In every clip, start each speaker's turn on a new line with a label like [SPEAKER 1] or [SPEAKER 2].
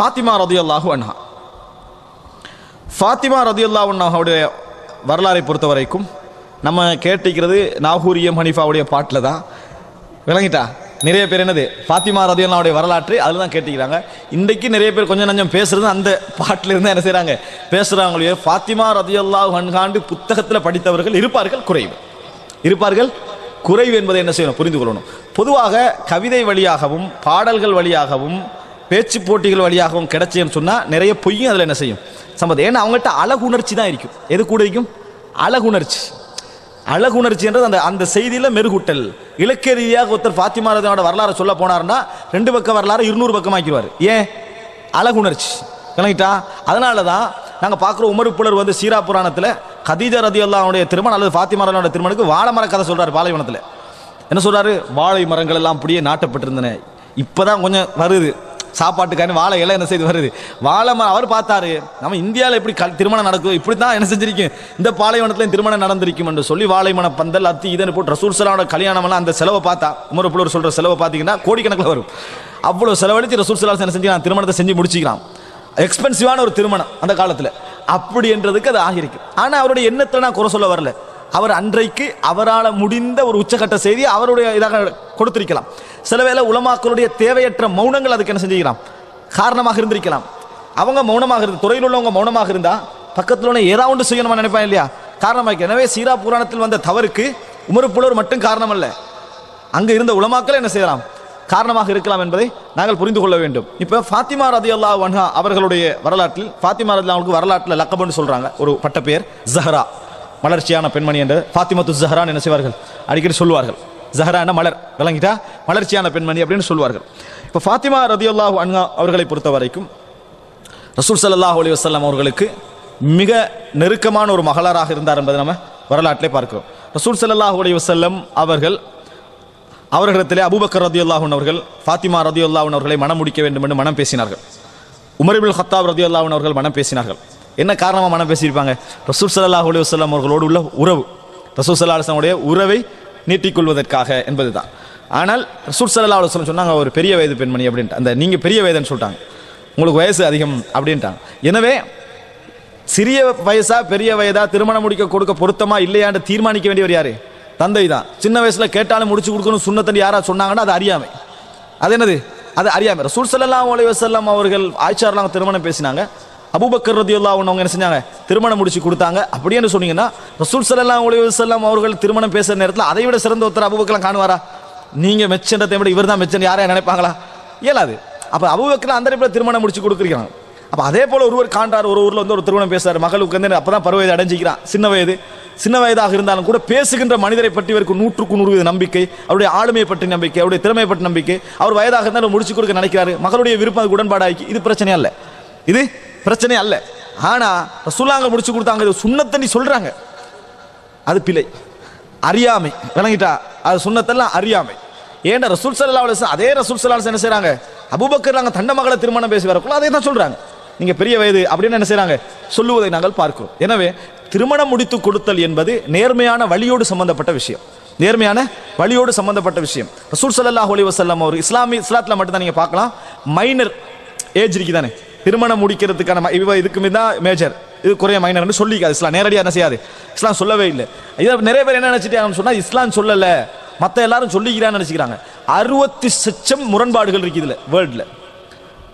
[SPEAKER 1] ஃபாத்திமா ரதியுல்லாஹு அன்ஹா. ஃபாத்திமா ரதியுல்லா அவருடைய வரலாறை பொறுத்த வரைக்கும் நம்ம கேட்டிருக்கிறது நாகூரியம் ஹனீஃபாவுடைய பாட்டில் தான். விளங்கிட்டா? நிறைய பேர் என்னது? ஃபாத்திமா ரதியுல்லாவுடைய வரலாற்று அதில் தான் கேட்டிக்கிறாங்க இன்றைக்கு நிறைய பேர் கொஞ்சம் நஞ்சம் பேசுகிறது அந்த பாட்டில் இருந்து என்ன செய்கிறாங்க பேசுகிறாங்களே ஃபாத்திமா ரதியுல்லா ஹன்காண்டு புத்தகத்தில் படித்தவர்கள் இருப்பார்கள் குறைவு. இருப்பார்கள் குறைவு என்பதை என்ன செய்யணும்? புரிந்து கொள்ளணும். பொதுவாக கவிதை வழியாகவும் பாடல்கள் வழியாகவும் பேச்சு போட்டிகள் வழியாகவும் கிடைச்சேன்னு சொன்னால் நிறைய பொய்யும் அதில் என்ன செய்யும்? சம்மதம் ஏன்னா அவங்ககிட்ட அழகுணர்ச்சி தான் இருக்கும். எது கூட இருக்கும்? அழகுணர்ச்சி. அழகுணர்ச்சின்றது அந்த அந்த செய்தியில் மெருகூட்டல். இலக்கிய ரீதியாக ஒருத்தர் ஃபாத்திமா ரதியோட வரலாறு சொல்ல போனாருன்னா ரெண்டு பக்கம் வரலாறு இருநூறு பக்கம் ஆக்கிடுவார். ஏன்? அழகுணர்ச்சி. விளங்கிட்டா? அதனால தான் நாங்கள் பார்க்குற உமருப்புலர் புலர் வந்து சீரா புராணத்தில் கதீஜா ரதி அல்லாவுடைய திருமணம் அல்லது ஃபாத்திமா ரதியோட திருமணுக்கு வாழை மர கதை சொல்கிறார் பாலைவனத்தில் என்ன சொல்கிறாரு வாழை மரங்கள் எல்லாம் அப்படியே நாட்டப்பட்டிருந்தன. இப்பதான் கொஞ்சம் வருது. சாப்பாட்டுக்கான வாழை இலை என்ன செய்து வருது? வாழை மரம் அவர் பார்த்தாரு நம்ம இந்தியாவில் எப்படி கல் திருமணம் நடக்குது இப்படி தான் என்ன செஞ்சிருக்கும் இந்த பாலைவனத்தில் திருமணம் நடந்திருக்கும் என்று சொல்லி வாழைமன பந்தல் அத்தி இதனை போட்டு ரசூல் சலாவோட கல்யாணம் அந்த செலவை பார்த்தா உமர் புலவர் செலவை பார்த்தீங்கன்னா கோடிக்கணக்கில் வரும். அவ்வளோ செலவழித்து ரசூல் சலா என்ன செஞ்சு திருமணத்தை செஞ்சு முடிச்சிக்கலாம் எக்ஸ்பென்சிவான ஒரு திருமணம் அந்த காலத்தில். அப்படி என்றதுக்கு அது ஆகியிருக்கு. ஆனால் அவருடைய எண்ணத்தில் நான் குறை சொல்ல வரல. அவர் அன்றைக்கு அவரால் முடிந்த ஒரு உச்சகட்ட செய்தி அவருடைய இதாக கொடுத்திருக்கலாம். சில வேளை உலமாக்களுடைய தேவையற்ற மௌனங்கள் அதுக்கு என்ன செஞ்சுக்கலாம்? காரணமாக இருந்திருக்கலாம். அவங்க மௌனமாக இருந்து துறையில் உள்ளவங்க மௌனமாக இருந்தா பக்கத்தில் உள்ள ஏதாவது ஒன்று செய்யணுமா நினைப்பேன் இல்லையா? காரணமாக எனவே சீரா புராணத்தில் வந்த தவறுக்கு உமரு மட்டும் காரணம் அல்ல அங்கே இருந்த உலமாக்கள் என்ன செய்யலாம்? காரணமாக இருக்கலாம் என்பதை நாங்கள் புரிந்து கொள்ள வேண்டும். இப்போ ஃபாத்திமா ரதி அல்லா வன்ஹா அவர்களுடைய வரலாற்றில் ஃபாத்திமா ரதி அவங்களுக்கு வரலாற்றில் லக்கபன்னு சொல்கிறாங்க ஒரு பட்ட பெயர் ஜஹரா. மலர்ச்சியான பெண்மணி என்று ஃபாத்திமத்து ஜஹரான் என்ன செய்வார்கள்? அடிக்கடி சொல்லுவார்கள். ஜஹரான மலர்? விளங்கிட்டா? மலர்ச்சியான பெண்மணி அப்படின்னு சொல்லுவார்கள். இப்போ ஃபாத்திமா ரதி அல்லாஹ் அன்ஹா அவர்களை பொறுத்த வரைக்கும் ரசூல் சல்லாஹ் அலி வஸல்லம் அவர்களுக்கு மிக நெருக்கமான ஒரு மகளாராக இருந்தார் என்பதை நம்ம வரலாற்றிலே பார்க்கிறோம். ரசூல் சல்லாஹ் அலி வசல்லம் அவர்கள் அவர்களிடத்திலே அபுபக்கர் ரதியுல்லாஹன் அவர்கள் ஃபாத்திமா ரதியுல்லாஹன் அவர்களை மனம் முடிக்க வேண்டும் என்று மனம் பேசினார்கள். உமரிபுல் ஹத்தாப் ரதியுல்லாஹன் அவர்கள் மனம் பேசினார்கள். என்ன காரணமாக மனம் பேசியிருப்பாங்க? ரசூல் ஸல்லல்லாஹு அலி வஸ்லாம் அவர்களோடு உள்ள உறவு. ரசூல் சல்லா அலுவலாமுடைய உறவை நீட்டிக்கொள்வதற்காக என்பது தான் ஆனால் ரசூல் சல்லா அலுவலம் சொன்னாங்க ஒரு பெரிய வயது பெண்மணி அப்படின்ட்டு. அந்த நீங்கள் பெரிய வயதுன்னு சொல்லிட்டாங்க. உங்களுக்கு வயசு அதிகம் அப்படின்ட்டாங்க. எனவே சிறிய வயசா பெரிய வயதா திருமணம் முடிக்க கொடுக்க பொருத்தமா இல்லையான்னு தீர்மானிக்க வேண்டியவர் யாரு? தந்தை தான். சின்ன வயசுல கேட்டாலும் முடிச்சு கொடுக்கணும் சுண்ணத்தண்டி யாரா சொன்னாங்கன்னா அது அறியாமை. அது என்னது? அது அறியாமை. ரசூல் ஸல்லல்லாஹு அலைஹி அவர்கள் ஆய்ச்சார்லாம் திருமணம் பேசினாங்க. அபுபக்கர் ரதியுல்லாஹு அன்ஹு அவங்க என்ன செஞ்சாங்க? திருமணம் முடிச்சு கொடுத்தாங்க. அப்படின்னு சொன்னீங்கன்னா ரசூல் சல்லாம் அலைஹி வஸல்லம் அவர்கள் திருமணம் பேசுற நேரத்தில் அதை விட சிறந்த ஒருத்தர் அபூபக்கர்லாம் காணுவாரா? நீங்க மெச்சன்றதை விட இவர் தான் மெச்சன் யாரையா நினைப்பாங்களா? இயலாது. அப்போ அபூபக்கர் அந்த இடத்துல திருமணம் முடிச்சு கொடுக்குறாங்க. அப்போ அதே போல ஒருவர் காண்றார் ஒரு ஊரில் வந்து ஒரு திருமணம் பேசுறாரு. மகளுக்கு வந்து அப்பதான் பருவ அடைஞ்சிக்கிறான். சின்ன வயது. சின்ன வயதாக இருந்தாலும் கூட பேசுகின்ற மனிதரை பற்றி இவருக்கு நூற்றுக்கு நூறு நம்பிக்கை அவருடைய ஆளுமையை பற்றி நம்பிக்கை அவருடைய திறமையை பற்றி நம்பிக்கை. அவர் வயதாக இருந்தாலும் முடிச்சு கொடுக்க நினைக்கிறாரு. மகளுடைய விருப்பம் உடன்பாடாகி உடன்பாடாக்கி இது பிரச்சனை இல்லை இது பிரச்சனை அல்ல. ஆனா ரசூலாங்க முடிச்சு கொடுத்தாங்க இது சுண்ணத்தண்ணி சொல்றாங்க. அது பிழை. அறியாமை. விளங்கிட்டா? அது சுண்ணத்தெல்லாம் அறியாமை. ஏன்டா ரசூல் சல்லா அலிஸ்லாம் அதே ரசூல் சல்லா என்ன செய்றாங்க? அபூபக்கர் நாங்கள் தண்ட மகளை திருமணம் பேசி வரக்குள்ள அதே தான் சொல்றாங்க. நீங்க பெரிய வயது அப்படின்னு என்ன செய்றாங்க? சொல்லுவதை நாங்கள் பார்க்கிறோம். எனவே திருமணம் முடித்து கொடுத்தல் என்பது நேர்மையான வழியோடு சம்பந்தப்பட்ட விஷயம். நேர்மையான வழியோடு சம்பந்தப்பட்ட விஷயம். ரசூல் ஸல்லல்லாஹு அலி வசல்லாம் அவர் இஸ்லாமி இஸ்லாத்தில் மட்டும்தான் நீங்கள் பார்க்கலாம். மைனர் ஏஜ் இருக்கு தானே. திருமணம் முடிக்கிறதுக்கான ம- இவ இதுக்கு தான் மேஜர் இது குறைய மைனர்னு சொல்லிக்காது. இஸ்லாம் நேரடியாக என்ன செய்யாது. இஸ்லாம் சொல்லவே இல்லை. இதை நிறைய பேர் என்ன நினைச்சிட்டாங்கன்னு சொன்னால் இஸ்லாம் சொல்லலை. மற்ற எல்லாரும் சொல்லிக்கிறான்னு நினச்சிக்கிறாங்க. அறுபத்தி சச்சம் முரண்பாடுகள் இருக்குது இதில் வேர்ல்டில்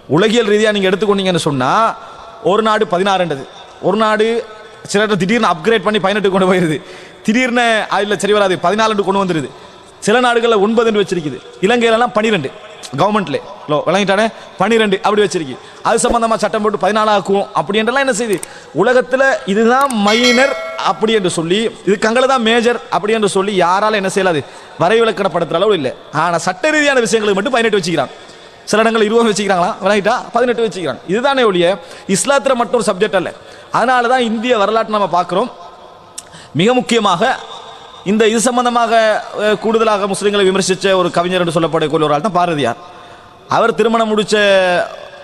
[SPEAKER 1] உலகியல் ரீதியாக நீங்கள் எடுத்துக்கொண்டீங்கன்னு சொன்னால் ஒரு நாடு பதினாறுன்றது. ஒரு நாடு சில இடத்துல திடீர்னு அப்கிரேட் பண்ணி பதினெட்டு கொண்டு போயிருது. திடீர்னு அதில் சரி வராது. பதினாலு கொண்டு வந்துடுது சில நாடுகளில் ஒன்பதுன்னு வச்சிருக்குது. இலங்கையிலலாம் பன்னிரெண்டு. கவர்மெண்ட்ல. லோ விளங்கிட்டானே? பன்னிரெண்டு அப்படி வச்சிருக்கு. அது சம்பந்தமா சட்டம் போட்டு பதினாலு ஆக்குவோம் அப்படி என்றெல்லாம் என்ன செய்யுது உலகத்தில் இதுதான் மைனர் அப்படி என்று சொல்லி இது கங்களை தான் மேஜர் அப்படி என்று சொல்லி யாரால என்ன செய்யலாது? வரைவிலக்கணப்படுத்துற அளவு இல்லை. ஆனால் சட்ட ரீதியான விஷயங்களுக்கு மட்டும் பதினெட்டு வச்சுக்கிறாங்க சில இடங்கள் இருபது வச்சுக்கிறாங்களா? விளங்கிட்டா? பதினெட்டு வச்சுக்கிறாங்க இதுதானே ஒழிய இஸ்லாத்தில் மட்டும் ஒரு சப்ஜெக்ட் அல்ல. அதனால தான் இந்திய வரலாற்று நம்ம பார்க்குறோம். மிக முக்கியமாக இந்த இது சம்பந்தமாக கூடுதலாக முஸ்லீம்களை விமர்சித்த ஒரு கவிஞர் என்று சொல்லப்படக்கூடிய ஒரு ஆள் தான் பாரதியார். அவர் திருமணம் முடித்த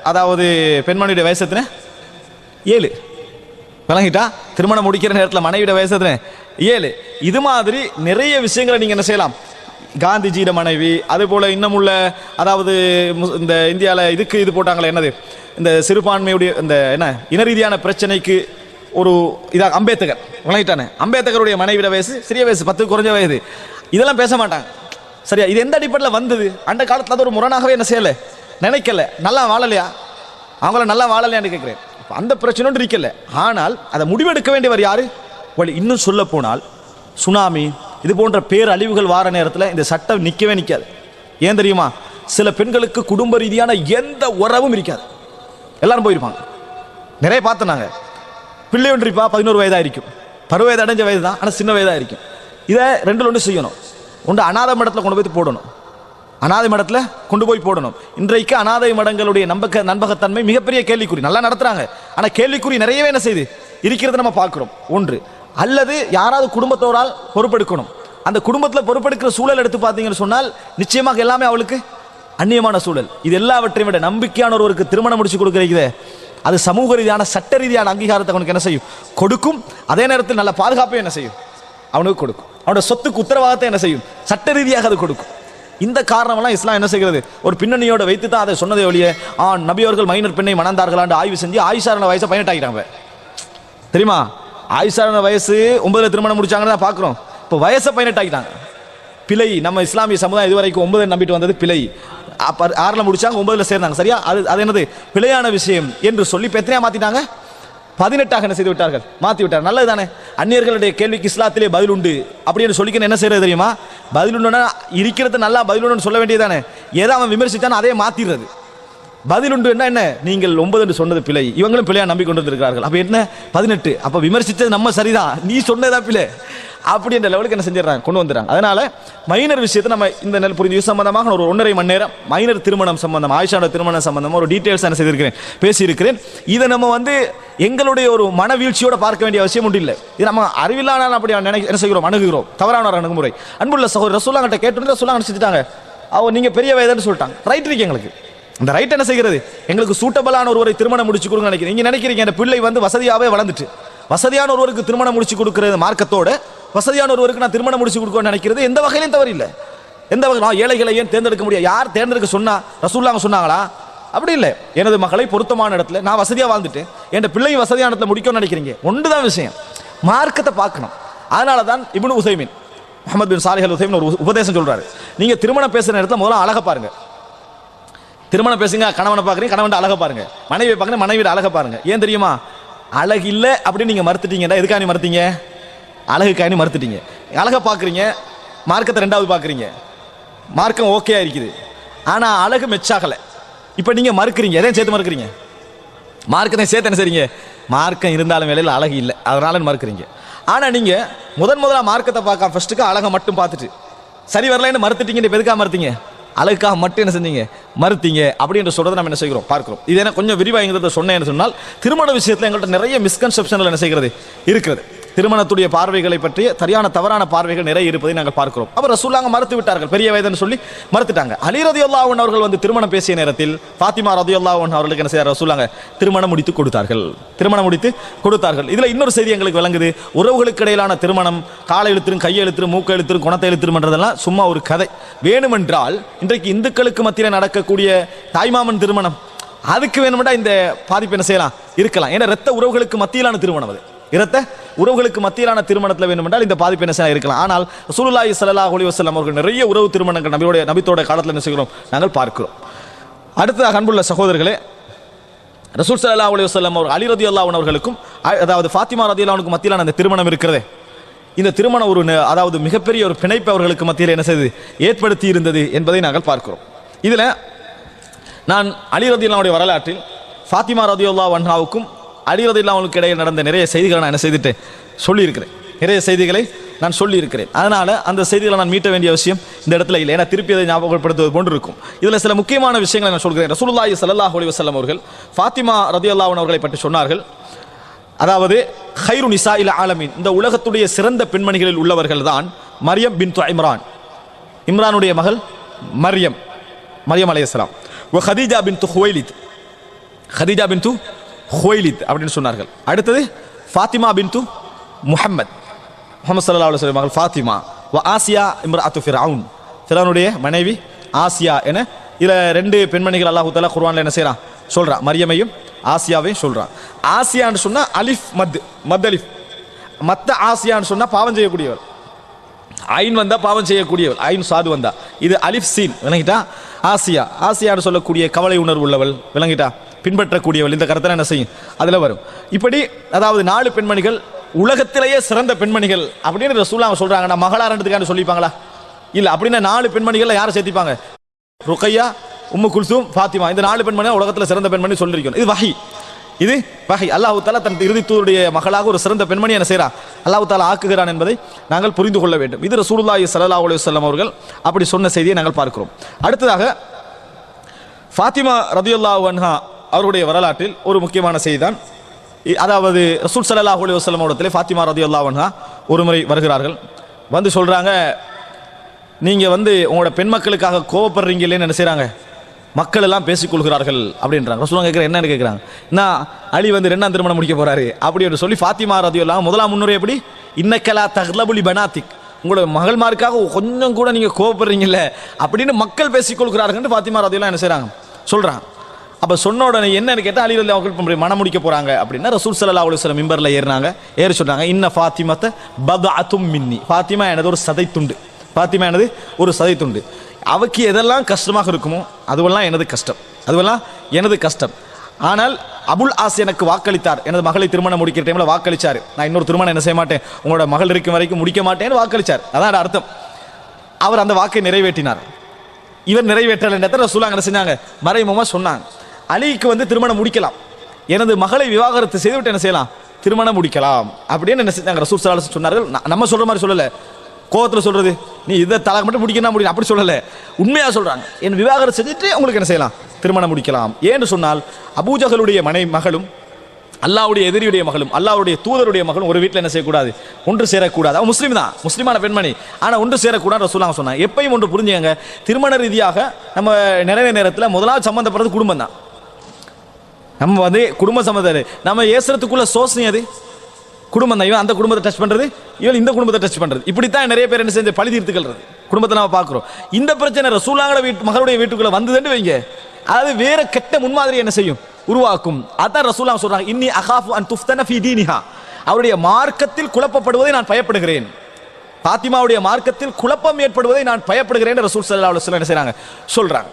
[SPEAKER 1] அதாவது பெண்மணியுடைய வயசு எத்தனை? ஏழு. விளங்கிட்டா? திருமணம் முடிக்கிற நேரத்தில் மனைவியோட வயசு எத்தனை? ஏழு. இது மாதிரி நிறைய விஷயங்களை நீங்கள் என்ன செய்யலாம்? காந்திஜியிட மனைவி அதே போல் இன்னும் உள்ள அதாவது முஸ்- இந்த இந்தியாவில் இதுக்கு இது போட்டாங்களே என்னது? இந்த சிறுபான்மையுடைய இந்த என்ன? இன ரீதியான பிரச்சனைக்கு ஒரு இதாக அம்பேத்கர். விளங்கிட்டானே. அம்பேத்கருடைய மனைவிட வயசு சிறிய வயசு பத்து குறைஞ்ச வயது. இதெல்லாம் பேச மாட்டாங்க. சரியா? இது எந்த அடிப்படையில் வந்தது? அந்த காலத்தில் அது ஒரு முரணாகவே என்ன செய்யலை? நினைக்கல. நல்லா வாழலையா? அவங்கள நல்லா வாழலையான்னு கேட்குறேன் அந்த பிரச்சனை இருக்கல. ஆனால் அதை முடிவெடுக்க வேண்டியவர் யார்? வழி இன்னும் சொல்ல போனால் சுனாமி இது போன்ற பேரழிவுகள் வார நேரத்தில் இந்த சட்டம் நிற்கவே நிற்காது ஏன் தெரியுமா? சில பெண்களுக்கு குடும்ப ரீதியான எந்த உறவும் இருக்காது. எல்லாரும் போயிருப்பாங்க. நிறைய பார்த்தோம் நாங்கள் பிள்ளை ஒன்று பதினோரு வயதாக இருக்கும் பருவ வயது அடைஞ்ச வயது தான் ஆனால் சின்ன வயதாக இருக்கும் இதை ரெண்டில் ஒன்று செய்யணும். ஒன்று அநாத மடத்தில் கொண்டு போய் போடணும். அனாதை மடத்தில் கொண்டு போய் போடணும். இன்றைக்கு அனாதை மடங்களுடைய நம்பக நண்பகத்தன்மை மிகப்பெரிய கேள்விக்குறி. நல்லா நடத்துகிறாங்க ஆனால் கேள்விக்குறி நிறையவே என்ன செய்யுது? இருக்கிறத நம்ம பார்க்குறோம். ஒன்று அல்லது யாராவது குடும்பத்தோரால் பொறுப்பெடுக்கணும். அந்த குடும்பத்தில் பொறுப்பெடுக்கிற சூழல் எடுத்து பார்த்தீங்கன்னு சொன்னால் நிச்சயமாக எல்லாமே அவளுக்கு அந்நியமான சூழல். இது எல்லாவற்றையும் விட நம்பிக்கையான ஒருவருக்கு திருமணம் முடிச்சு கொடுக்குறீங்க அது சமூக ரீதியான சட்ட ரீதியான அங்கீகாரத்தை அவனுக்கு என்ன செய்யும்? கொடுக்கும். அதே நேரத்தில் நல்ல பாதுகாப்பையும் என்ன செய்யும்? அவனுக்கு கொடுக்கும். அவனோட சொத்துக்கு உத்தரவாதத்தை என்ன செய்யும்? சட்ட ரீதியாக அது கொடுக்கும். இந்த காரணமெல்லாம் இஸ்லாம் என்ன செய்கிறது? ஒரு பின்னணியோட வைத்து தான் அதை சொன்னதே ஒழிய ஆ நபியவர்கள் மைனர் பெண்ணை மணந்தார்களாண்டு ஆய்வு செஞ்சு ஆயுஷாரண வயசை பயனட்டாகிறாங்க தெரியுமா? ஆயுஷாரண வயசு ஒன்பதுல திருமணம் முடிச்சாங்கன்னு தான் பார்க்குறோம். இப்போ வயசை பயனட்டாகிட்டாங்க பிழை. நம்ம இஸ்லாமிய சமுதாயம் இதுவரைக்கும் ஒன்பது நம்பிட்டு வந்தது பிழை. ஆறில் முடிச்சாங்க ஒன்பதுல சேர்ந்தாங்க. சரியா? அது அது என்னது? பிழையான விஷயம் என்று சொல்லி இப்போ எத்தனையா மாற்றிட்டாங்க பதினெட்டாக என்ன செய்து விட்டார்கள் மாற்றி விட்டார் நல்லது தானே அந்நியர்களுடைய கேள்விக்கு இஸ்லாத்திலே பதில் உண்டு. அப்படின்னு சொல்லிக்கணும் என்ன செய்யறது தெரியுமா? பதில் உண்டுன்னா இருக்கிறது நல்லா பதில் உண்டுன்னு சொல்ல வேண்டியதானே ஏதோ அவன் விமர்சித்தானோ அதே மாத்திடுறது பதில் உண்டு என்ன என்ன? நீங்கள் ஒன்பது என்று சொன்னது பிழை. இவங்களும் பிழையா நம்பி கொண்டு வந்திருக்கிறார்கள் என்ன? பதினெட்டு. அப்போ விமர்சித்தது நம்ம சரிதான். நீ சொன்னதா பிழை. அப்படின்ற லெவலுக்கு என்ன செஞ்சிடறாங்க? கொண்டு வந்துடுறாங்க. அதனால மைனர் விஷயத்தை நம்ம இந்த நெல் புரிஞ்சு இது சம்பந்தமாக ஒரு ஒன்றரை மணி நேரம் மைனர் திருமணம் சம்பந்தம் ஆயிஷாவோட திருமணம் சம்பந்தமாக ஒரு டீட்டெயில்ஸ் என்ன செய்திருக்கிறேன் பேசியிருக்கிறேன். இதை நம்ம வந்து எங்களுடைய ஒரு மனவீழ்ச்சியோட பார்க்க வேண்டிய அவசியம் ஒன்றும் இல்லை. இது நம்ம அறிவில்லான அப்படி நினை என்ன செய்கிறோம்? அணுகுகிறோம். தவறான ஒரு அணுகுமுறை. அன்புள்ள சகோதரர் ரசூலாங்கிட்ட கேட்டு ரசூலா செஞ்சுட்டாங்க அவ நீங்க பெரிய வயதுன்னு சொல்லிட்டாங்க. ரைட் இருக்கு எங்களுக்கு. இந்த ரைட் என்ன செய்கிறது? எங்களுக்கு சூட்டபிளான ஒருவரை திருமணம் முடிச்சு கொடுங்க நினைக்கிறீங்க நீங்க நினைக்கிறீங்க இந்த பிள்ளை வந்து வசதியாவே வளர்ந்துட்டு. வசதியான ஒருவருக்கு திருமணம் முடிச்சு கொடுக்கறது மார்க்கத்தோட வசதியான ஒருவருக்கு நான் திருமணம் முடிச்சு கொடுக்கணும்னு நினைக்கிறது எந்த வகையிலும் தவறு இல்லை எந்த வகையில் நான் ஏழைகளை ஏன் தேர்ந்தெடுக்க முடியாது? யார் தேர்ந்தெடுக்க சொன்னா ரசூல்லாங்க சொன்னாங்களா? அப்படி இல்லை. எனது மகளை பொருத்தமான இடத்துல நான் வசதியாக வாழ்ந்துட்டேன். என் பிள்ளையும் வசதியான இடத்துல முடிக்கணும்னு நினைக்கிறீங்க. ஒன்று தான் விஷயம். மார்க்கத்தை பார்க்கணும். அதனால தான் இப்னு Uthaymeen Muhammad bin Salih al Uthaymeen ஒரு உபதேசம் சொல்கிறாரு நீங்கள் திருமணம் பேசுகிற இடத்துல முதல்ல அழகை பாருங்க. திருமணம் பேசுங்க கணவனை பார்க்குறீங்க கணவன் அழகை பாருங்க. மனைவியை பார்க்குறேன் மனைவியோட அழகை பாருங்க. ஏன் தெரியுமா? அழகு இல்லை அப்படின்னு நீங்கள் மறுத்துட்டீங்கடா. எதுக்காக நீ மறுத்தீங்க? அழகுக்காக மறுத்துட்டீங்க. அழகை பார்க்குறீங்க மார்க்கத்தை ரெண்டாவது பார்க்குறீங்க. மார்க்கம் ஓகே இருக்குது. ஆனால் அழகு மெச்சாகலை. இப்போ நீங்கள் மறுக்கிறீங்க. எதையும் சேர்த்து மறுக்கிறீங்க? மார்க்கத்தை சேர்த்து என்ன செய்றீங்க? மார்க்கம் இருந்தாலும் வேலையில் அழகு இல்லை. அதனால் மறுக்கிறீங்க. ஆனால் நீங்கள் முதன் முதலாக மார்க்கத்தை பார்க்க ஃபர்ஸ்ட்டுக்கு அழகை மட்டும் பார்த்துட்டு சரி வரலன்னு மறுத்துட்டீங்க இப்போ எதுக்காக மறுத்தீங்க? அழகுக்காக மட்டும் என்ன செஞ்சீங்க? மறுத்தீங்க. அப்படின்னு சொல்றதை நம்ம என்ன செய்கிறோம்? பார்க்கிறோம். இது என்ன கொஞ்சம் விரிவாக என்ன சொன்னால் திருமண விஷயத்தில் எங்கள்கிட்ட நிறைய மிஸ்கன்செப்ஷன்கள் என்ன செய்கிறது? இருக்கிறது. திருமணத்துடைய பார்வைகளை பற்றிய சரியான தவறான பார்வைகள் நிறைய இருப்பதை நாங்கள் பார்க்கிறோம். அவர் ரசூல்லாங்க மறுத்து விட்டார்கள். பெரிய வயதுன்னு சொல்லி மறுத்துட்டாங்க. அலி ரதியுல்லாஹன் அவர்கள் வந்து திருமணம் பேசிய நேரத்தில் ஃபாத்திமா ரதியுல்லாஹன் அவர்களுக்கு என்ன செய்ய ரசூல்லாங்க திருமணம் முடித்து கொடுத்தார்கள். திருமணம் முடித்து கொடுத்தார்கள். இதில் இன்னொரு செய்தி எங்களுக்கு விளங்குது. உறவுகளுக்கு இடையிலான திருமணம் காலை எழுத்திரும் கையை எழுத்திரும் மூக்க எழுத்திரும் குணத்தை எழுத்திரும்ன்றதெல்லாம் சும்மா ஒரு கதை. வேணுமென்றால் இன்றைக்கு இந்துக்களுக்கு மத்தியில் நடக்கக்கூடிய தாய்மாமன் திருமணம் அதுக்கு வேணுமெண்டா இந்த பாதிப்பு என்ன செய்யலாம்? இருக்கலாம். ஏன்னா ரத்த உறவுகளுக்கு மத்தியிலான திருமணம் அது. இரத்த உறவுகளுக்கு மத்தியிலான திருமணத்தில் வேண்டுமென்றால் இந்த பாதிப்பு என்ன செய்ய இருக்கலாம். ஆனால் ரசூலுல்லாஹி ஸல்லல்லாஹு அலைஹி வஸல்லம் அவர்கள் நிறைய உறவு திருமணங்கள் நபியோட நபித்தோட காலத்தில் என்ன செய்கிறோம்? நாங்கள் பார்க்கிறோம். அடுத்ததாக அன்புள்ள சகோதரர்களே ரசூல் ஸல்லல்லாஹு அலி வஸல்லம் அவர் அலி ரதியல்லாஹு அவர்களுக்கும் அ- அதாவது ஃபாத்திமா ரதி அல்லாவுக்கும் மத்தியிலான அந்த திருமணம் இருக்கிறதே. இந்த திருமணம் ஒரு அதாவது மிகப்பெரிய ஒரு பிணைப்பு அவர்களுக்கு மத்தியில் என்ன செய்து ஏற்படுத்தி இருந்தது என்பதை நாங்கள் பார்க்கிறோம். இதில் நான் அலி ரதியல்லாவுடைய வரலாற்றில் ஃபாத்திமா ரதியுல்லா வன்ஹாவுக்கும் அலி அவங்களுக்கு இடையே நடந்த நிறைய செய்திகளை நான் என்ன செய்துட்டு சொல்லியிருக்கிறேன். நிறைய செய்திகளை நான் சொல்லியிருக்கிறேன். அதனால் அந்த செய்திகளை நான் மீட்ட வேண்டிய அவசியம் இந்த இடத்துல இல்லை. ஏன்னா திருப்பி அதை ஞாபகப்படுத்துவது போன்று இருக்கும். இதில் சில முக்கியமான விஷயங்களை நான் சொல்கிறேன். ரசூலுல்லாஹி சல்லாஹ் அலைஹி வசல்லம் அவர்கள் ஃபாத்திமா ரதியுல்லாஹு அவர்களை பற்றி சொன்னார்கள். அதாவது ஹைரு நிசா இல் ஆலமீன். இந்த உலகத்துடைய சிறந்த பெண்மணிகளில் உள்ளவர்கள் தான் மரியம் பின் இம்ரான். இம்ரானுடைய மகள் மரியம் மரியம் அலையாம் ஹதீஜா பின் து ஹுவைலித் ஹதீஜா பின் து ஹோய்லித் அப்படின்னு சொன்னார்கள். அடுத்தது ஃபாத்திமா பின் து முஹம்மத் முகமது சல்லா அலுவலி மகள் ஃபாத்திமா. வ ஆசியா இம்ரா அத்து ஃபிரவுன். ஃபிரௌனுடைய மனைவி ஆசியா என இதில் ரெண்டு பெண்மணிகள் அல்லாஹு தாலா குர்வானில் என்ன செய்கிறான் சொல்கிறான் மரியமையும் ஆசியாவையும் சொல்கிறான் ஆசியான்னு சொன்னால் அலிஃப் மத் மத் அலிஃப் மத்த ஆசியான்னு சொன்னால் பாவம் செய்யக்கூடியவர் ஐன் வந்தால் பாவம் செய்யக்கூடியவள். ஐன் சாது வந்தா. இது அலிஃப் சீன். விளங்கிட்டா? ஆசியா. ஆசியான்னு சொல்லக்கூடிய கவலை உணர்வு உள்ளவள். விளங்கிட்டா? பின்பற்றக்கூடியவள். இந்த கருத்தை என்ன செய்யும்? அதில் வரும். இப்படி அதாவது நாலு பெண்மணிகள் உலகத்திலேயே சிறந்த பெண்மணிகள் அப்படின்னு ரசூலாங்க சொல்றாங்க. நான் மகளாரன்றதுக்கான சொல்லிப்பாங்களா? இல்லை அப்படின்னா நாலு பெண்மணிகளில் யாரை சேர்த்திப்பாங்க? ருக்கையா உம்மு குல்சூம் ஃபாத்திமா. இந்த நாலு பெண்மணியாக உலகத்தில் சிறந்த பெண்மணி சொல்லியிருக்கணும். இது வஹி. இது வகை அல்லாஹு தாலா தன் இறுதித்தூருடைய மகளாக ஒரு சிறந்த பெண்மணி என்ன செய்கிறான் அல்லாஹு தாலா ஆக்குகிறான் என்பதை நாங்கள் புரிந்து கொள்ள வேண்டும். இது ரசூலுல்லாஹி சல்லா அலைஹி வஸல்லம் அவர்கள் அப்படி சொன்ன செய்தியை நாங்கள் பார்க்கிறோம். அடுத்ததாக ஃபாத்திமா ரதியுல்லா வன்ஹா அவருடைய வரலாற்றில் ஒரு முக்கியமான செய்தி தான் இ- அதாவது ரசூல் சல்லா அலி வஸல்லம் ஃபாத்திமா ரதி அன்ஹா ஒரு முறை வருகிறார்கள். வந்து சொல்கிறாங்க நீங்கள் வந்து உங்களோட பெண் மக்களுக்காக கோவப்படுறீங்க இல்லைன்னு என்ன செய்கிறாங்க மக்கள் எல்லாம் பேசிக்கொள்கிறார்கள் அப்படின்றாங்க. ரசூலுல்லாஹ் கேட்குற என்னன்னு கேட்குறாங்க? நான் அலி வந்து ரெண்டாம் திருமணம் முடிக்க போகிறாரு அப்படி என்று சொல்லி ஃபாத்திமா ரதியுல்லாஹ் முதலாம் முன்னுரை எப்படி? இன்னக்கலா தஹ்லபுலி பனாத்திக். உங்களோட மகள்மாருக்காக கொஞ்சம் கூட நீங்கள் கோவப்படுறீங்கல்ல? அப்படின்னு மக்கள் பேசிக்கொள்கிறார்கள் ஃபாத்திமா ரதியெல்லாம் என்ன செய்கிறாங்க சொல்கிறான் அப்போ சொன்ன உடனே என்னன்னு கேட்டால் அலி ரலி அவர்கள் மனம் முடிக்க போகிறாங்க அப்படின்னா ரசூல் சல்லா அலைஹி சொல்ல மிம்பரில் ஏறினாங்க. ஏறி சொன்னாங்க இன்ன ஃபாத்திமத்த பதஅத்தும் மின்னி. ஃபாத்திமா எனது ஒரு சதை துண்டு ஃபாத்திமா எனது ஒரு சதை துண்டு அவக்கு எதெல்லாம் கஷ்டமாக இருக்குமோ அதுவெல்லாம் எனது கஷ்டம். அதுவெல்லாம் எனது கஷ்டம். ஆனால் அபுல் ஆஸ் எனக்கு வாக்களித்தார். எனது மகளை திருமணம் முடிக்கிற டைமில் வாக்களிச்சார். நான் இன்னொரு திருமணம் என்ன செய்ய மாட்டேன்? உங்களோட மகள் இருக்கும் வரைக்கும் முடிக்க மாட்டேன்னு வாக்களிச்சார். அதான் அர்த்தம். அவர் அந்த வாக்கை நிறைவேற்றினார். இவர் நிறைவேற்றல நேரத்தில் ரசூலாங்க என்ன செஞ்சாங்க? மறைமுகமாக சொன்னாங்க. அலிக்கு வந்து திருமணம் முடிக்கலாம். எனது மகளை விவாகரத்து செய்துவிட்டு என்ன செய்யலாம்? திருமணம் முடிக்கலாம். அப்படின்னு என்ன செஞ்சாங்க? ரசூல் சலாஹ் சொன்னார்கள். நம்ம சொல்ற மாதிரி சொல்லல. கோவத்தில் சொல்றது நீ இதை தலாக் மட்டும் முடிக்கணும் முடியும். அப்படி சொல்லல. உண்மையா சொல்றாங்க. என் விவாகரத்து செஞ்சுட்டு உங்களுக்கு என்ன செய்யலாம்? திருமணம் முடிக்கலாம். ஏன்னு சொன்னால் அபூஜகளுடைய மனை மகளும் அல்லாவுடைய எதிரியுடைய மகளும் அல்லாவுடைய தூதருடைய மகளும் ஒரு வீட்டில் என்ன செய்யக்கூடாது? ஒன்று சேரக்கூடாது. அவன் முஸ்லீம் தான். முஸ்லீமான பெண்மணி. ஆனால் ஒன்று சேரக்கூடாது ரசூலாங்க சொன்னாங்க. எப்பயும் ஒன்று புரிஞ்சுங்க திருமண ரீதியாக நம்ம நிறைய நேரத்தில் முதலாவது சம்மந்தப்படுறது குடும்பம் தான். நம்ம வந்து குடும்ப சம்மந்தம் நம்ம ஏசுறதுக்குள்ள சோசனை அது? குடும்பம் தான். இவன் அந்த குடும்பத்தை டச் பண்றது இவன் இந்த குடும்பத்தை டச் பண்றது. இப்படித்தான் நிறைய பேர் என்ன செஞ்சு பழி தீர்த்துக்கிறது. குடும்பத்தை நம்ம பார்க்குறோம். இந்த பிரச்சனை ரசூலாங்கள வீட்டு மகளுடைய வீட்டுக்குள்ள வந்ததுன்னு வைங்க. அது வேற கெட்ட முன்மாதிரி என்ன செய்யும்? உருவாக்கும். அதான் ரசூலா சொல்றாங்க இன்னி அகாஃபு அன் துஃப்தன ஃபி தீனிஹா. அவருடைய மார்க்கத்தில் குழப்பப்படுவதை நான் பயப்படுகிறேன். பாத்திமாவுடைய மார்க்கத்தில் குழப்பம் ஏற்படுவதை நான் பயப்படுகிறேன் ரசூல் சல்லா அலுவலம் என்ன செய்றாங்க? சொல்றாங்க.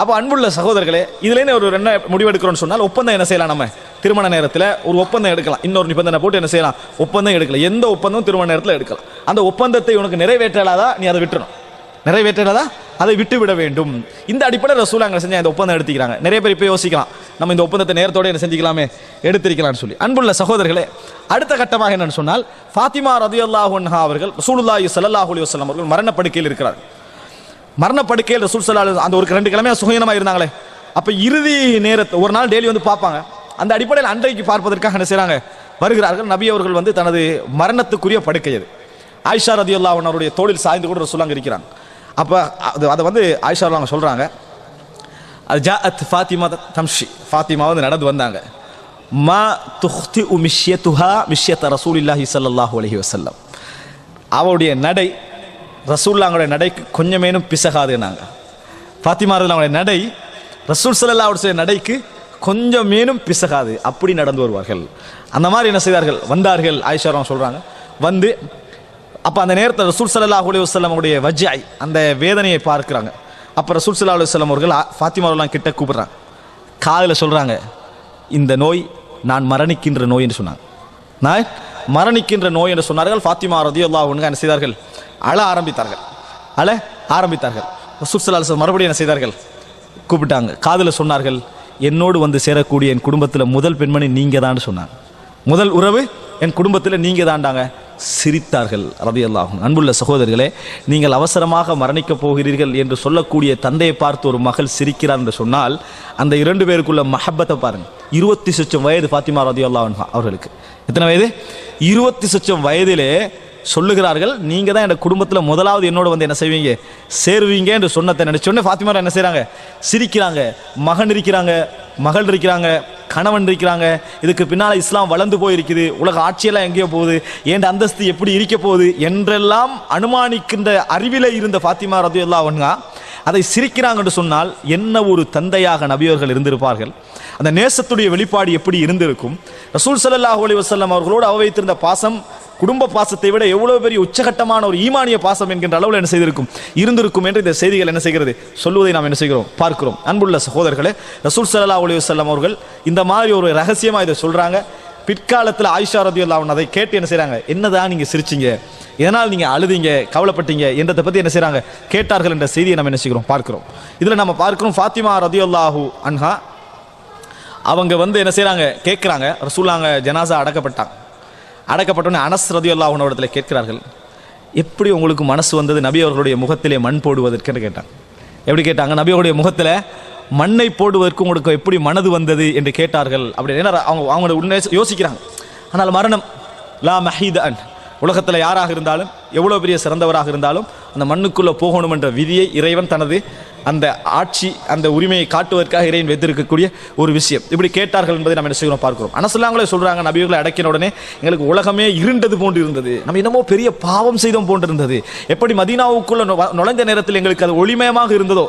[SPEAKER 1] அப்போ அன்புள்ள சகோதரர்களே இதுலேருந்து ஒரு என்ன முடிவெடுக்கிறோம்னு சொன்னால் ஒப்பந்தம் என்ன செய்யலாம் நம்ம? திருமண நேரத்தில் ஒரு ஒப்பந்தம் எடுக்கலாம். இன்னொரு நிபந்தனை போட்டு என்ன செய்யலாம்? ஒப்பந்தம் எடுக்கலாம். எந்த ஒப்பந்தம் திருமண நேரத்தில் எடுக்கலாம். அந்த ஒப்பந்தத்தை உனக்கு நிறைவேற்றலாதா? நீ அதை விட்டுணும் நிறைவேற்றலாதா? அதை விட்டு விட வேண்டும். இந்த அடிப்படையில் ரசூலாங்க செஞ்ச இந்த ஒப்பந்தம் எடுத்துக்கிறாங்க. நிறைய பேர் இப்போ யோசிக்கலாம். நம்ம இந்த ஒப்பந்தத்தை நேரத்தோடு என்ன செஞ்சுக்கலாமே? எடுத்திருக்கலாம்னு சொல்லி. அன்புள்ள சகோதரர்களே அடுத்த கட்டமாக என்னன்னு சொன்னால் ஃபாத்திமா ரதியல்லாஹு அவர்கள் ரசூலுல்லாஹி சல்லாஹூலி அலைஹி அவர்கள் மரணப்படுக்கையில் இருக்கிறார் மரணப்படுக்கையில் ரசூல் சல்லா அந்த ஒரு ரெண்டு கிழமையாக சுகீனமாக இருந்தாங்களே. அப்போ இறுதி நேரத்தை ஒரு நாள் டெய்லி வந்து பார்ப்பாங்க. அந்த அடிப்படையில் அன்றைக்கு பார்ப்பதற்காக என்ன செய்கிறாங்க வருகிறார்கள். நபி அவர்கள் வந்து தனது மரணத்துக்குரிய படுக்கை அது. ஆயிஷா ரதியுல்லா அவனுடைய தோளில் சாய்ந்து கூட ரசூலாங்க இருக்கிறாங்க. அப்போ அது அதை வந்து ஆயிஷா அவங்க சொல்கிறாங்க அது ஜா அத் ஃபாத்திமா தம்ஷி. ஃபாத்திமா வந்து நடந்து வந்தாங்க. மா துஹ்தி உ மிஷ்யத்துஹா மிஷ்யத்த ரசூலில்லாஹி சல்லாஹூ அலஹி வசல்லம் அவருடைய நடை ரசூல்லா அவங்களுடைய நடைக்கு கொஞ்சமேனும் பிசகாதுனாங்க ஃபாத்திமா அவங்களுடைய நடை ரசூல் ஸல்லல்லாஹு அவருடைய நடைக்கு கொஞ்சமேனும் பிசகாது. அப்படி நடந்து வருவார்கள். அந்த மாதிரி என்ன செய்தார்கள்? வந்தார்கள் ஆயிஷாரம் சொல்கிறாங்க வந்து அப்போ அந்த நேரத்தில் ரசூல் ஸல்லல்லாஹு அலி வஸ்லமுடைய அவருடைய அந்த வேதனையை பார்க்குறாங்க. அப்போ ரசூல் சல்லா அலி வஸ்லம் அவர்கள் ஃபாத்திமாவெல்லாம் கிட்ட கூப்பிட்றாங்க. காதில் சொல்கிறாங்க இந்த நோய் நான் மரணிக்கின்ற நோய் என்று சொன்னாங்க. நான் மரணிக்கின்ற நோய் என்று சொன்னார்கள். ஃபாத்திமா ஆரதியோலா ஒன்று என்ன செய்தார்கள்? அழ ஆரம்பித்தார்கள். அழ ஆரம்பித்தார்கள். ரசூல் மறுபடியும் என்ன செய்தார்கள்? கூப்பிட்டாங்க. காதில் சொன்னார்கள் என்னோடு வந்து சேரக்கூடிய என் குடும்பத்தில் முதல் பெண்மணி நீங்கள் தான் சொன்னாங்க. முதல் உறவு என் குடும்பத்தில் நீங்கள் தாண்டாங்க சிரித்தார்கள் ரதியல்லாஹும் அன்புள்ள சகோதரர்களே நீங்கள் அவசரமாக மரணிக்கப் போகிறீர்கள் என்று சொல்லக்கூடிய தந்தையை பார்த்து ஒரு மகள் சிரிக்கிறார் என்று சொன்னால் அந்த இரண்டு பேருக்குள்ள மஹப்பத்தை பாருங்க. இருபத்தி சொச்சம் வயது ஃபாத்திமா ரதியல்லா அவர்களுக்கு. எத்தனை வயது? இருபத்தி சொச்சம் வயதிலே சொல்லுகிறார்கள் நீங்க தான் என் குடும்பத்தில் முதலாவது என்னோட வந்து என்ன செய்வீங்க? சேருவீங்க என்று சொன்னதை நினைச்சோடனே ஃபாத்திமார் என்ன செய்கிறாங்க சிரிக்கிறாங்க. மகன் இருக்கிறாங்க மகள் இருக்கிறாங்க கணவன் இருக்கிறாங்க. இதுக்கு பின்னால் இஸ்லாம் வளர்ந்து போயிருக்குது. உலக ஆட்சியெல்லாம் எங்கேயோ போகுது. ஏன் அந்தஸ்து எப்படி இருக்க போகுது என்றெல்லாம் அனுமானிக்கின்ற அறிவில இருந்த ஃபாத்திமா ரதியுல்லா அவன்கா அதை சிரிக்கிறாங்கன்னு சொன்னால் என்ன ஒரு தந்தையாக நபியவர்கள் இருந்திருப்பார்கள்? அந்த நேசத்துடைய வெளிப்பாடு எப்படி இருந்திருக்கும்? ரசூல் ஸல்லல்லாஹு அலி வசல்லம் அவர்களோடு அவ வைத்திருந்த பாசம் குடும்ப பாசத்தை விட எவ்வளவு பெரிய உச்சகட்டமான ஒரு ஈமானிய பாசம் என்கின்ற அளவில் என்ன செய்திருக்கும்? இருந்திருக்கும் என்று இந்த செய்திகள் என்ன செய்கிறது? சொல்லுவதை நாம் என்ன செய்கிறோம்? பார்க்கிறோம். அன்புள்ள சகோதரர்களே ரசூல் சல்லா அலி வல்லம் அவர்கள் இந்த மாதிரி ஒரு ரகசியமாக இதை சொல்கிறாங்க பிற்காலத்தில் ஆயிஷா அவன் அதை கேட்டு என்ன செய்கிறாங்க என்னதான் நீங்கள் சிரிச்சீங்க? இதனால் நீங்கள் அழுதீங்க? கவலைப்பட்டீங்க? என்றதை பற்றி என்ன செய்கிறாங்க கேட்டார்கள் என்ற செய்தியை நம்ம என்ன செய்கிறோம்? பார்க்கிறோம். இதில் நம்ம பார்க்கிறோம் ஃபாத்திமா ரதியுல்லாஹு அன்ஹா. அவங்க வந்து என்ன செய்கிறாங்க கேட்குறாங்க ரசூலாங்க ஜனாசா அடக்கப்பட்டாங்க. அடக்கப்பட்டோன்னே அனஸ் ரதியுல்லா இடத்துல கேட்கிறார்கள் எப்படி உங்களுக்கு மனசு வந்தது? நபி அவர்களுடைய முகத்திலே மண் போடுவதற்குன்னு கேட்டாங்க எப்படி கேட்டாங்க? நபி அவருடைய முகத்தில் மண்ணை போடுவதற்கு உங்களுக்கு எப்படி மனது வந்தது என்று கேட்டார்கள் அப்படின்னு. அவங்க அவங்களோட உண்மை யோசிக்கிறாங்க. ஆனால் மரணம் லா மஹீத் அன். உலகத்தில் யாராக இருந்தாலும் எவ்வளோ பெரிய சிறந்தவராக இருந்தாலும் அந்த மண்ணுக்குள்ளே போகணும் என்ற விதியை இறைவன் தனது அந்த ஆட்சி அந்த உரிமையை காட்டுவதற்காக இறைவன் வைத்திருக்கக்கூடிய ஒரு விஷயம். இப்படி கேட்டார்கள் என்பதை நம்ம என்ன செய்கிறோம்? பார்க்கிறோம். அனசுல்லாங்களே சொல்கிறாங்க நபிகளை அடக்கின உடனே எங்களுக்கு உலகமே இருண்டது போன்று இருந்தது நம்ம என்னமோ பெரிய பாவம் செய்தோம் போன்று இருந்தது எப்படி மதீனாவுக்குள்ள நுழைந்த நேரத்தில் எங்களுக்கு அது ஒளிமயமாக இருந்ததோ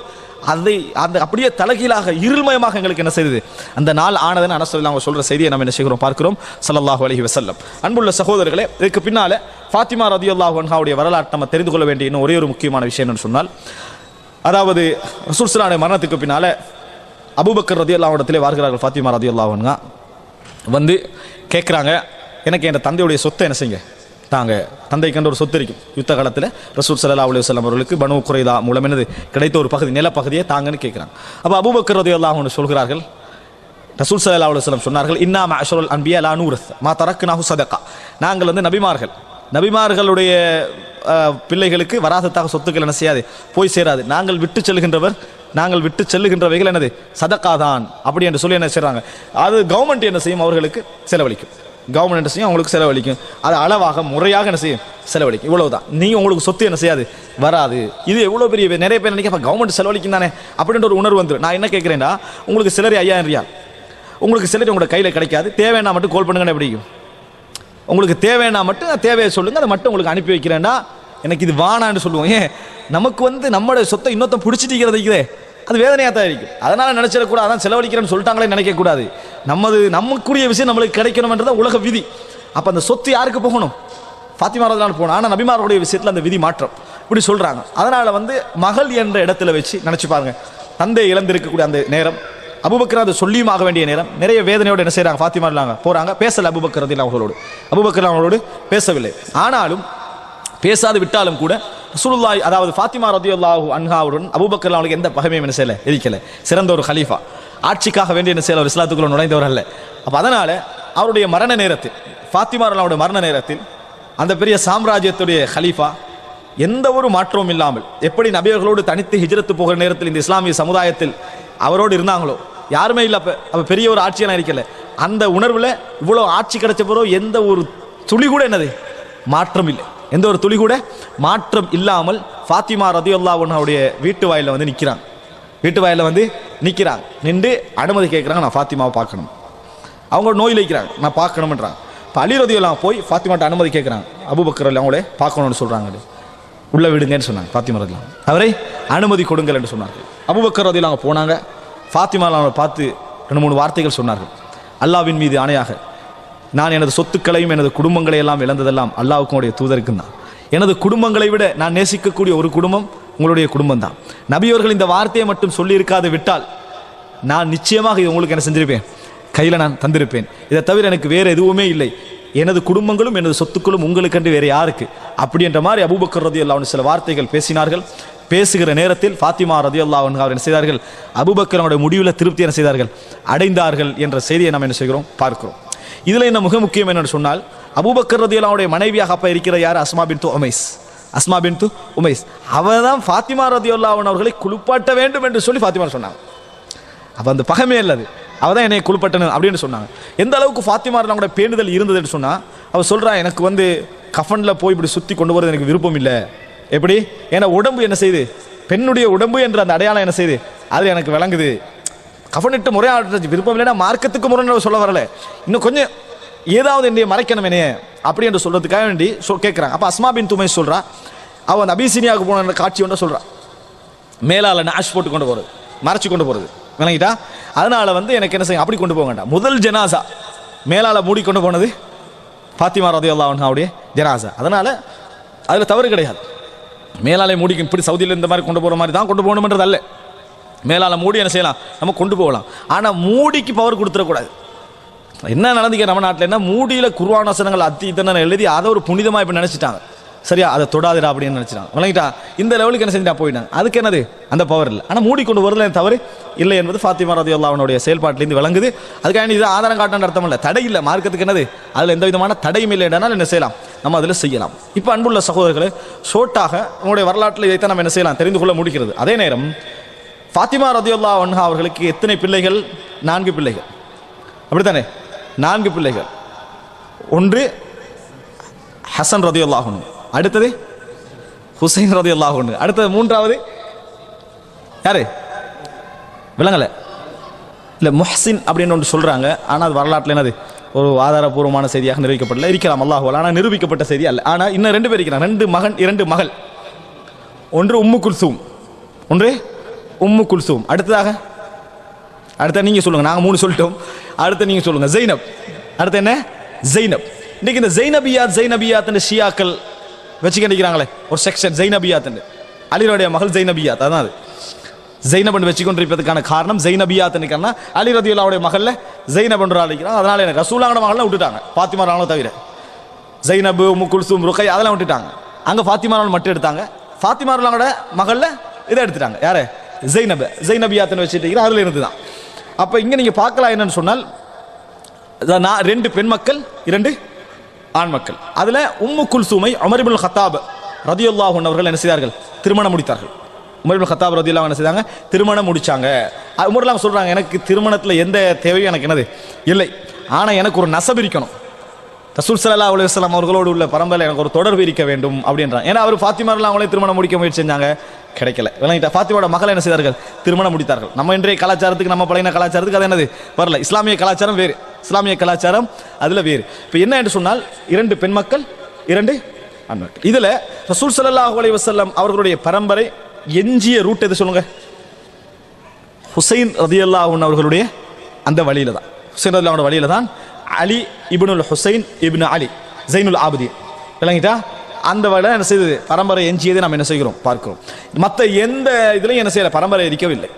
[SPEAKER 1] அதை அந்த அப்படியே தலைகீழாக இருள்மயமாக எங்களுக்கு என்ன செய்தது? அந்த நாள் ஆனதுன்னு அனசல் அவங்க சொல்கிற செய்தியை நம்ம என்ன செய்கிறோம்? பார்க்கிறோம். ஸல்லல்லாஹு அலஹி வசல்லம் அன்புள்ள சகோதரர்களே இதுக்கு பின்னால் ஃபாத்திமா ரதி அன்ஹாவுடைய வரலாற்றை நம்ம தெரிந்து கொள்ள வேண்டிய இன்னும் ஒரே ஒரு முக்கியமான விஷயம் என்று சொன்னால் அதாவது ரசூல் ஸல்லல்லாஹு மரணத்துக்கு பின்னால் அபூபக்கர் ரதியுல்லாஹு இடத்திலே வாருகிறார்கள் ஃபாத்திமா ரதி அன்ஹா. வந்து கேட்குறாங்க எனக்கு என் தந்தையுடைய சொத்தை என்ன செய்யுங்க? தாங்க தந்தைக்கு ஒரு சொத்து இருக்கும் யுத்த காலத்தில் ரசூல் சல்லா அலி வல்லம் அவர்களுக்கு பனு குறைதா மூலம் என்னது? கிடைத்த ஒரு பகுதி நிலப்பகுதியை தாங்கன்னு கேட்குறாங்க. அப்போ அபூபக்கர் ரதியுல்லாஹு அன்ஹு சொல்கிறார்கள் ரசூல் சல்லா அலுவலம் சொன்னார்கள் இன்னா அஷருல் அன்பியா லா நூரத் மா தரக்கு நாகு சதக்கா. நாங்கள் வந்து நபிமார்கள் நபிமார்களுடைய பிள்ளைகளுக்கு வராசத்தாக சொத்துக்கள் என்ன செய்யாது? போய் சேராது. நாங்கள் விட்டு செல்கின்றவர் நாங்கள் விட்டு செல்லுகின்றவைகள் என்னது? சதக்கா தான் அப்படி என்று சொல்லி என்ன செய்றாங்க? அது கவர்மெண்ட் என்ன செய்யும்? அவர்களுக்கு செலவழிக்கும். கவர்மெண்ட் என்ன செய்யும்? அவங்களுக்கு செலவழிக்கும். அது அளவாக முறையாக என்ன செய்யும்? செலவழிக்கும். இவ்வளவுதான். நீங்க உங்களுக்கு சொத்து என்ன செய்யாது? வராது. இது எவ்வளவு பெரிய நிறைய பேர் நினைக்க கவர்மெண்ட் செலவழிக்கும் தானே? அப்படின்ற ஒரு உணர்வு வந்துடும் நான் என்ன கேட்கிறேன்டா? உங்களுக்கு சிலரி ஐயாயிரம் ரியால். உங்களுக்கு சிலர் உங்களோட கையில் கிடைக்காது. தேவைன்னா மட்டும் கால் பண்ணுங்கன்னு பிடிக்கும் உங்களுக்கு தேவைன்னா மட்டும் நான் தேவையை சொல்லுங்க அதை மட்டும் உங்களுக்கு அனுப்பி வைக்கிறேன்னா எனக்கு இது வானான்னு சொல்லுவோம். ஏன்? நமக்கு வந்து நம்மளோட சொத்தை இன்னொருத்தன் பிடிச்சிட்டு அது வேதனையாக தான் இருக்கும் அதனால் நினச்சிடக்கூடாது அதான் செலவழிக்கிறேன்னு சொல்லிட்டாங்களே நினைக்கக்கூடாது நம்மது நமக்குரிய விஷயம் நம்மளுக்கு கிடைக்கணும்ன்றத உலக விதி. அப்போ அந்த சொத்து யாருக்கு போகணும்? ஃபாத்திமா ரதிலான் போகணும். ஆனால் நபிமாரோடைய விஷயத்தில் அந்த விதி மாற்றம். இப்படி சொல்கிறாங்க அதனால் வந்து மகள் என்ற இடத்துல வச்சு நினச்சி பாருங்க. தந்தை இழந்திருக்கக்கூடிய அந்த நேரம். அபுபக்கர் அது சொல்லியும் ஆக வேண்டிய நேரம். நிறைய வேதனையோடு என்ன செய்கிறாங்க ஃபாத்திமா இல்லாங்க போறாங்க. பேசல அபுபக்கர் ரதில் அவர்களோடு அபுபக்கர் அவர்களோடு பேசவில்லை. ஆனாலும் பேசாது விட்டாலும் கூட ரசூலுல்லாஹி அதாவது ஃபாத்திமா ரதியுல்லாஹு அன்ஹாவுடன் அபுபக்கர் அவங்களுக்கு எந்த பகமையும் என்ன செய்யலை. இருக்கல சிறந்த ஒரு ஹலீஃபா ஆட்சிக்காக வேண்டிய என்ன செய்யல? ஒரு இஸ்லாத்துக்குள்ள நுழைந்தவர் அல்ல. அப்போ அதனால் அவருடைய மரண நேரத்தில் ஃபாத்திமா அவருடைய மரண நேரத்தில் அந்த பெரிய சாம்ராஜ்யத்துடைய ஹலீஃபா எந்த ஒரு மாற்றமும் இல்லாமல் எப்படி நபியர்களோடு தனித்து ஹிஜரத்து போகிற நேரத்தில் இந்த இஸ்லாமிய சமுதாயத்தில் அவரோடு இருந்தாங்களோ யாருமே இல்லை அப்போ அப்போ பெரிய ஒரு ஆட்சியெல்லாம் இருக்கல. அந்த உணர்வில் இவ்வளோ ஆட்சி கிடைச்ச பிறகு எந்த ஒரு துளி கூட என்னது? மாற்றம் இல்லை. எந்த ஒரு துளி கூட மாற்றம் இல்லாமல் ஃபாத்திமா ரதியுல்லா அவருடைய வீட்டு வாயிலில் வந்து நிற்கிறாங்க வீட்டு வாயிலில் வந்து நிற்கிறாங்க நின்று அனுமதி கேட்குறாங்க நான் ஃபாத்திமாவை பார்க்கணும். அவங்க நோயில் வைக்கிறாங்க நான் பார்க்கணுன்றாங்க இப்போ அலி ரதியுல்லாம் போய் ஃபாத்திமாட்ட அனுமதி கேட்குறாங்க. அபுபக்கரில் அவங்களே பார்க்கணும்னு சொல்கிறாங்க உள்ளே விடுங்கன்னு சொன்னாங்க ஃபாத்திமா ரதிலாம் அவரை அனுமதி கொடுங்கள் என்று சொன்னார் அபுபக்கர் ரதியில் அவங்க போனாங்க. ஃபாத்திமா அவரை பார்த்து ரெண்டு மூணு வார்த்தைகள் சொன்னார்கள். அல்லாவின் மீது ஆணையாக நான் எனது சொத்துக்களையும் எனது குடும்பங்களை எல்லாம் இழந்ததெல்லாம் அல்லாவுக்கும் உடைய தூதருக்கும் தான். எனது குடும்பங்களை விட நான் நேசிக்கக்கூடிய ஒரு குடும்பம் உங்களுடைய குடும்பம் தான் நபியவர்கள் இந்த வார்த்தையை மட்டும் சொல்லியிருக்காது விட்டால் நான் நிச்சயமாக இது உங்களுக்கு என்ன செஞ்சிருப்பேன்? கையில் நான் தந்திருப்பேன். இதை தவிர எனக்கு வேறு எதுவுமே இல்லை. எனது குடும்பங்களும் எனது சொத்துக்களும் உங்களுக்கென்று வேறு யாருக்கு? அப்படி என்ற மாதிரி அபூபக்கர் ரதி அல்லாவுன்னு சில வார்த்தைகள் பேசினார்கள். பேசுகிற நேரத்தில் ஃபாத்திமா ரதி அல்லாஹ் அவர் என்ன செய்தார்கள்? அபுபக்கரனுடைய முடிவில் திருப்தி என்ன செய்தார்கள்? அடைந்தார்கள் என்ற செய்தியை நாம் என்ன செய்கிறோம்? பார்க்கிறோம். இதில் என்ன மிக முக்கியம் என்னென்னு சொன்னால் அபூபக்கர் ரதி அல்லாவுடைய மனைவியாக அப்போ இருக்கிற யார்? அஸ்மா பின் து உமைஸ். அஸ்மா பின் து உமைஸ். அவள் தான் ஃபாத்திமா ரதி அல்லாவன் அவர்களை குளிப்பாட்ட வேண்டும் என்று சொல்லி ஃபாத்திமா சொன்னாங்க. அப்போ அந்த பகமே இல்லது அவள் தான் என்னை குளிப்பட்டனு அப்படின்னு சொன்னாங்க. எந்த அளவுக்கு ஃபாத்திமா கூட பேணுதல் இருந்ததுன்னு சொன்னால் அவள் சொல்கிறான் எனக்கு வந்து கஃபனில் போய் இப்படி சுற்றி கொண்டு வரது எனக்கு விருப்பம் இல்லை. எப்படி? ஏன்னா உடம்பு என்ன செய்யுது பெண்ணுடைய உடம்பு என்ற அந்த அடையாளம் என்ன செய்யுது அது எனக்கு விளங்குது. கவனிட்டு முறையாடுறது விருப்பம் இல்லைன்னா மார்க்கத்துக்கு முறை சொல்ல வரல. இன்னும் கொஞ்சம் ஏதாவது என்னைய மறைக்கணும் என்னைய அப்படி என்று சொல்றதுக்காக வேண்டி சொல் கேட்குறாங்க. அப்போ அஸ்மா பின் துமை சொல்றா. அவன் அந்த அபிசீனியாவுக்கு போன காட்சி ஒன்று சொல்கிறான் மேலால் நாஷ் போட்டு கொண்டு போகிறது மறைச்சி கொண்டு போகிறது விளங்கிட்டா? அதனால் வந்து எனக்கு என்ன செய்யும் அப்படி கொண்டு போக வேண்டாம். முதல் ஜனாசா. மேலால் மூடி கொண்டு போனது. ஃபாத்திமா ரதி அல்லாவுடைய ஜனாசா. அதனால் அதில் தவறு கிடையாது. மேலாலே மூடி இப்படி சவுதியில் இந்த மாதிரி கொண்டு போகிற மாதிரி தான் கொண்டு போகணுன்றது அல்ல. மேலால மூடி என்ன செய்யலாம்? நம்ம கொண்டு போகலாம். ஆனால் மூடிக்கு பவர் கொடுத்துடக்கூடாது. என்ன நடந்துக்க நம்ம நாட்டில்? என்ன மூடியில் குர்வானசனங்கள் அத்தி இத்தனை எழுதி அதை ஒரு புனிதமாக இப்போ நினச்சிட்டாங்க. சரியா? அதை தொடாதுடா அப்படின்னு நினச்சிட்டாங்க விளங்கிட்டா இந்த லெவலுக்கு என்ன செஞ்சுட்டா போயிட்டாங்க அதுக்கு என்னது? அந்த பவர் இல்லை. ஆனால் மூடி கொண்டு என் தவறு? இல்லை என்பது ஃபாத்திமா ரதி அவனுடைய செயல்பாட்டிலேருந்து விளங்குது. அதுக்காக இது ஆதாரம் காட்டணும் அர்த்தம் இல்லை. தடை இல்லை. மார்க்கத்துக்கு என்னது? அதில் எந்த விதமான தடையும் இல்லை என்றால் என்ன செய்யலாம்? நம்ம அதில் செய்யலாம். இப்போ அன்புள்ள சகோதரர்களே ஷோட்டாக உங்களுடைய வரலாற்றில் இதைத்தான் நம்ம என்ன செய்யலாம்? தெரிந்து கொள்ள முடிகிறது. அதே நேரம் ஃபாத்திமா ரதியுல்லா அன்ஹா அவர்களுக்கு எத்தனை பிள்ளைகள்? நான்கு பிள்ளைகள். அப்படித்தானே? நான்கு பிள்ளைகள். ஒன்று ஹசன் ரதி அடுத்தது ஹுசைன் ரதி அல்லாஹுனு அடுத்தது மூன்றாவது யாரு? விளங்கல இல்லை முஹ்சின் அப்படின்னு ஒன்று சொல்கிறாங்க ஆனால் அது வரலாற்றில் என்னது? ஒரு ஆதாரபூர்வமான செய்தியாக நிரூபிக்கப்படல. இருக்கலாம் அல்லாஹ் ஆனால் நிரூபிக்கப்பட்ட செய்தி அல்ல. ஆனால் இன்னும் ரெண்டு பேர் இருக்கிறாங்க. ரெண்டு மகன் இரண்டு மகள். ஒன்று உம்மு குல்சூம். ஒன்று உம்மு குல்சூம். அடுத்ததாக? அடுத்த நீங்கள் சொல்லுங்கள் நாங்கள் மூணு சொல்லிட்டோம். அடுத்த நீங்கள் சொல்லுங்கள் ஜெய்னப் அடுத்து என்ன? ஜெய்னப் இன்னைக்கு இந்த ஜெய்னபியாத் ஜெய்னபியாத் ஷியாக்கள் வச்சு கண்டிக்கிறாங்களே ஒரு செக்ஷன் ஜெய்னபியாத்னு அலிரோடைய மகள் ஜெய்னபியாத் அதான் அது. ஜெய்னபன் வச்சு கொண்டிருப்பதற்கான காரணம் ஜெய்னபியாத்னுக்கான அலி ரதியுல்லாவுடைய மகளில் ஜெய்னபன் என்று அழைக்கிறாங்க அதனால எனக்கு ரசூலாங்கட மகள்லாம் விட்டுட்டாங்க. பாத்திமா ராணுவ தவிர. ஜெய்னபு முகுல்சும் ருக்கை அதெல்லாம் விட்டுட்டாங்க. அங்கே ஃபாத்திமா ராணுவ மட்டும் எடுத்தாங்க. ஃபாத்திமா ராணுவோட மகளில் இதை எடுத்துட்டாங்க. யாரு? ஜெய்னப். ஜெய்னபியாத்னு வச்சுட்டு அதில் இருந்து தான் அப்போ இங்கே நீங்கள் பார்க்கலாம் என்னன்னு சொன்னால் நான் ரெண்டு பெண் மக்கள் இரண்டு ஆண் மக்கள் அதில் உம்மு குல்சூமை அமரிபுல் ஹத்தாப் ரதியுல்லாஹன் அவர்கள் என்ன செய்தார்கள்? திருமணம் முடித்தார்கள். உமரிபுல் ஹத்தாப் ரதியுல்லா என்ன செய்தாங்க? திருமணம் முடித்தாங்க அது உமர்லாம் சொல்கிறாங்க எனக்கு திருமணத்தில் எந்த தேவையும் எனக்கு என்னது? இல்லை. ஆனால் எனக்கு ஒரு நசபிரிக்கணும் ரசூல் சல்லா அலி வஸ்லாம் அவர்களோடு உள்ள பரம்பரையில் எனக்கு ஒரு தொடர்பு இருக்க வேண்டும் அப்படின்றான் ஏன்னா அவர் ஃபாத்திமாரெலாம் அவங்களே திருமணம் முடிக்க முயற்சி செஞ்சாங்க. கிடைக்கல. விளங்கிட்டா ஃபாத்திமாவோட மகள் என்ன செய்தார்கள்? திருமணம் முடித்தார்கள். நம்ம இன்றைய கலாச்சாரத்துக்கு நம்ம பழைய கலாச்சாரத்துக்கு அது என்னது? வரல. இஸ்லாமிய கலாச்சாரம் வேறு. இஸ்லாமிய கலாச்சாரம் அதில் வேறு. இப்போ என்ன என்று சொன்னால் இரண்டு பெண் மக்கள் இரண்டு ஆண் இதில் ரசூல் சல்லாஹூ அலி வசல்லம் அவர்களுடைய பரம்பரை எஞ்சிய ரூட் எது சொல்லுங்க? ஹுசைன் ரதியல்லாஹன் அவர்களுடைய அந்த வழியில தான். ஹுசைன் ரதியல்லாவோட வழியில தான் அலி இப்னுல் ஹுசைன் இப்னு அலி ஜைனுல் ஆபதி விளங்கிட்டா? அந்த வகையில் என்ன செய்தது? பரம்பரை எஞ்சியதை நாம் என்ன செய்கிறோம்? பார்க்கிறோம். மற்ற எந்த இதுலையும் என்ன செய்யலை? பரம்பரை இருக்கவில்லை